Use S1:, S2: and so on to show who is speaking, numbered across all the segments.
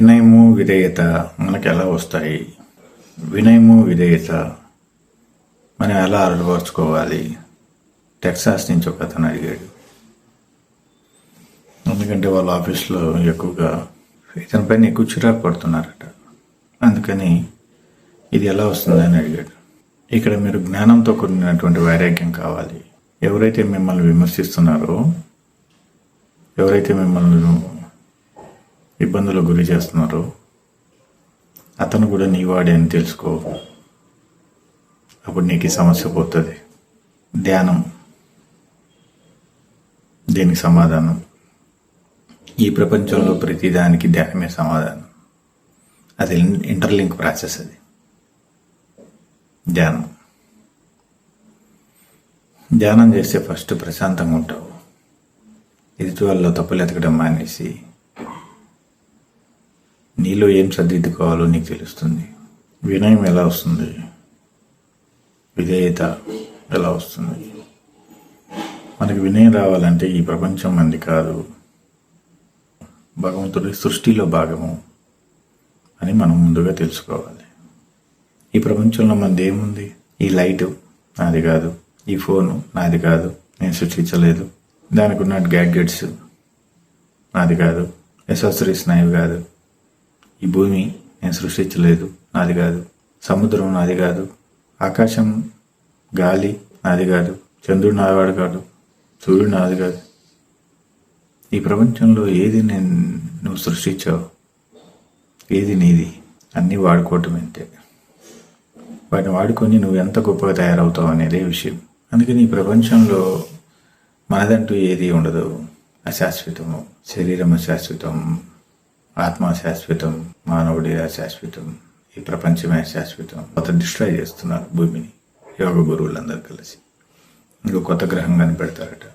S1: వినయము విధేయత మనకు ఎలా వస్తాయి? వినయము విధేయత మనం ఎలా అలవర్చుకోవాలి? టెక్సాస్ నుంచి ఒక అతను అడిగాడు. ఎందుకంటే వాళ్ళ ఆఫీస్లో ఎక్కువగా ఇతని పైన ఎక్కువ చిరాకు పడుతున్నారట. అందుకని ఇది ఎలా వస్తుందని అడిగాడు. ఇక్కడ మీరు జ్ఞానంతో కూడినటువంటి వైరాగ్యం కావాలి. ఎవరైతే మిమ్మల్ని విమర్శిస్తున్నారో ఎవరైతే మిమ్మల్ని ఇబ్బందులకు గురి చేస్తున్నారు. అతను కూడా నీవాడే అని తెలుసుకో. అప్పుడు నీకు సమస్య పోతుంది. ధ్యానం. దీనికి సమాధానం? ఈ ప్రపంచంలో ప్రతిదానికి ధ్యానమే సమాధానం. అది ఇంటర్లింక్ ప్రాసెస్ అది. ధ్యానం. ధ్యానం చేస్తే ఫస్ట్ ప్రశాంతంగా ఉంటావు. ఎదుటి వాళ్ళలో తప్పులు ఎతకడం మానేసి నీలో ఏం సర్దిద్దుకోవాలో నీకు తెలుస్తుంది. వినయం ఎలా వస్తుంది? విధేయత ఎలా వస్తుంది? మనకి వినయం రావాలంటే ఈ ప్రపంచం మంది కాదు. భగవంతుడి సృష్టిలో భాగము అని మనం ముందుగా తెలుసుకోవాలి. ఈ ప్రపంచంలో మనది ఏముంది ఈ లైటు నాది కాదు. ఈ ఫోను నాది కాదు. నేను సృష్టించలేదు. దానికి ఉన్న గ్యాడ్గెట్స్ నాది కాదు. ఎసెసరీస్ నావి కాదు. ఈ భూమి నేను సృష్టించలేదు. నాది కాదు. సముద్రం నాది కాదు. ఆకాశం గాలి నాది కాదు. చంద్రుడు నాదివాడు కాదు. సూర్యుడు నాది కాదు. ఈ ప్రపంచంలో ఏది నేను నువ్వు సృష్టించావు? ఏది నీది? అన్నీ వాడుకోవటం అంతే. వాటిని వాడుకొని నువ్వు ఎంత గొప్పగా తయారవుతావు అనేదే విషయం. అందుకని ఈ ప్రపంచంలో మనదంటూ ఏది ఉండదు. అశాశ్వతము శరీరం అశాశ్వతం ఆత్మ శాశ్వతం మానవుడి శాశ్వతం ఈ ప్రపంచమే శాశ్వతం. కొత్త డిస్ట్రాయ్ చేస్తున్నారు భూమిని యోగ గురువులందరూ కలిసి. ఇంకో కొత్త గ్రహం కనిపెడతారట.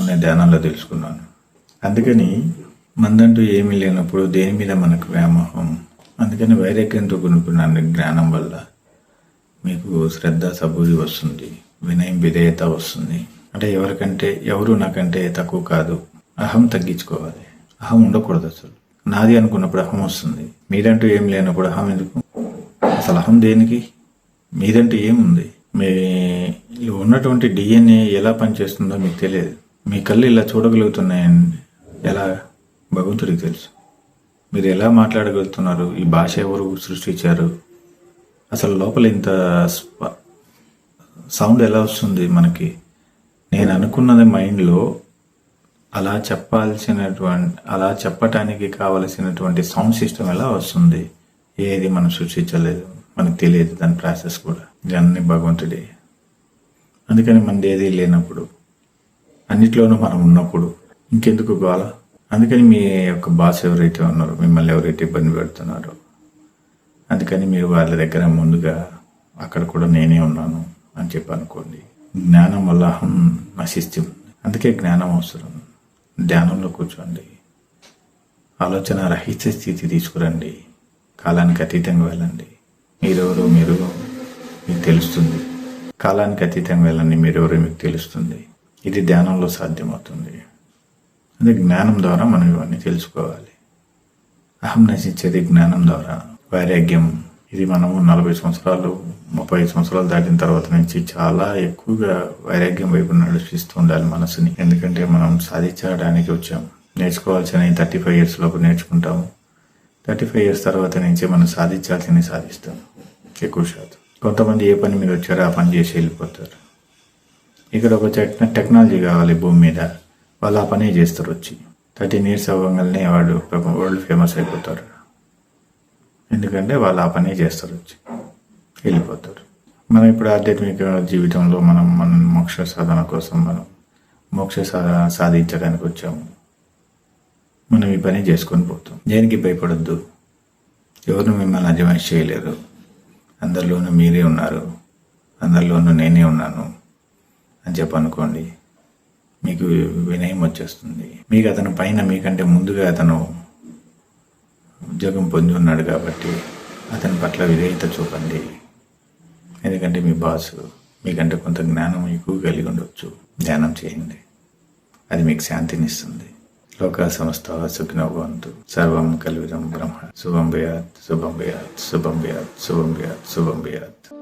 S1: అనే ధ్యానంలో తెలుసుకున్నాను. అందుకని మందంటూ ఏమీ లేనప్పుడు దేని మీద మనకు వ్యామోహం? అందుకని వైరాగ్యంతో కొనుక్కున్న జ్ఞానం వల్ల మీకు శ్రద్ధ సబూరి వస్తుంది. వినయం విధేయత వస్తుంది. అంటే ఎవరికంటే ఎవరు నాకంటే తక్కువ కాదు. అహం తగ్గించుకోవాలి. అహం ఉండకూడదు అసలు. నాది అనుకున్నప్పుడు అహం వస్తుంది. మీదంటూ ఏం లేనప్పుడు అహం ఎందుకు? అసలు అహం దేనికి? మీదంటే ఏముంది మీ ఉన్నటువంటి డిఎన్ఏ ఎలా పనిచేస్తుందో మీకు తెలియదు. మీ కళ్ళు ఇలా చూడగలుగుతున్నాయండి. ఎలా? భగవంతుడికి తెలుసు. మీరు ఎలా మాట్లాడగలుగుతున్నారు? ఈ భాష ఎవరు సృష్టించారు? అసలు లోపల ఇంత సౌండ్ ఎలా వస్తుంది మనకి? నేను అనుకున్నది మైండ్లో అలా చెప్పాల్సినటువంటి అలా చెప్పటానికి కావలసినటువంటి సౌండ్ సిస్టమ్ ఎలా వస్తుంది? ఏది మనం సృష్టించలేదు. మనకు తెలియదు దాని ప్రాసెస్ కూడా. ఇవన్నీ భగవంతుడే. అందుకని మనది ఏది లేనప్పుడు అన్నిట్లోనూ మనం ఉన్నప్పుడు ఇంకెందుకు గోల? అందుకని మీ యొక్క బాస్ ఎవరైతే ఉన్నారో మిమ్మల్ని ఎవరైతే ఇబ్బంది పెడుతున్నారో అందుకని మీరు వాళ్ళ దగ్గర ముందుగా అక్కడ కూడా నేనే ఉన్నాను అని చెప్పి అనుకోండి జ్ఞానం వల్ల అహం నశిస్తుంది. అందుకే జ్ఞానం అవసరం. ధ్యానంలో కూర్చోండి. ఆలోచన రహిత స్థితి తీసుకురండి. కాలానికి అతీతంగా వెళ్ళండి. మీరెవరో మీరు మీకు తెలుస్తుంది. కాలానికి అతీతంగా వెళ్ళండి మీరెవరో మీకు తెలుస్తుంది. ఇది ధ్యానంలో సాధ్యమవుతుంది. అదే జ్ఞానం ద్వారా మనం ఇవన్నీ తెలుసుకోవాలి. అహం నశించేది జ్ఞానం ద్వారా. వైరాగ్యం ఇది మనము నలభై సంవత్సరాలు ముప్పై సంవత్సరాలు దాటిన తర్వాత నుంచి చాలా ఎక్కువగా వైరాగ్యం వైపు నడిపిస్తూ ఉండాలి మనసుని. ఎందుకంటే మనం సాధించడానికి వచ్చాం నేర్చుకోవాల్సిన థర్టీ ఫైవ్ ఇయర్స్ లోపు నేర్చుకుంటాము. థర్టీ ఫైవ్ ఇయర్స్ తర్వాత నుంచి మనం సాధించాల్సింది సాధిస్తాం. ఎక్కువ శాతం. కొంతమంది ఏ పని మీద వచ్చారో ఆ పని చేసి వెళ్ళిపోతారు. ఇక్కడ ఒక టెక్నాలజీ కావాలి భూమి మీద. వాళ్ళు ఆ పనే చేస్తారు వచ్చి. థర్టీన్ ఇయర్స్ అవ్వగానే వాడు వరల్డ్ ఫేమస్ అయిపోతారు. ఎందుకంటే వాళ్ళు ఆ పనే చేస్తారు వచ్చి. వెళ్ళిపోతారు. మనం ఇప్పుడు ఆధ్యాత్మిక జీవితంలో మనం మన మోక్ష సాధన కోసం మనం మోక్ష సాధన సాధించడానికి వచ్చాము. మనం ఈ పని చేసుకొని పోతాం. దేనికి భయపడొద్దు? ఎవరు మిమ్మల్ని అజమాయిష్ చేయలేరు. అందరిలోనూ మీరే ఉన్నారు. అందరిలోనూ నేనే ఉన్నాను అని చెప్పి అనుకోండి మీకు వినయం వచ్చేస్తుంది. మీకు అతను పైన మీకంటే ముందుగా అతను ఉద్యోగం పొంది ఉన్నాడు కాబట్టి అతని పట్ల విధేయత చూపండి. ఎందుకంటే మీ బాస్ మీకంటే కొంత జ్ఞానం ఎక్కువ కలిగి ఉండొచ్చు. ధ్యానం చేయండి. అది మీకు శాంతిని ఇస్తుంది సంస్థ సమస్త భవంతు సర్వం కలివిదం బ్రహ్మ. శుభం భయాత్ శుభం భయాత్ శుభం భయాత్ శుభం భయాత్ శుభం భయాత్.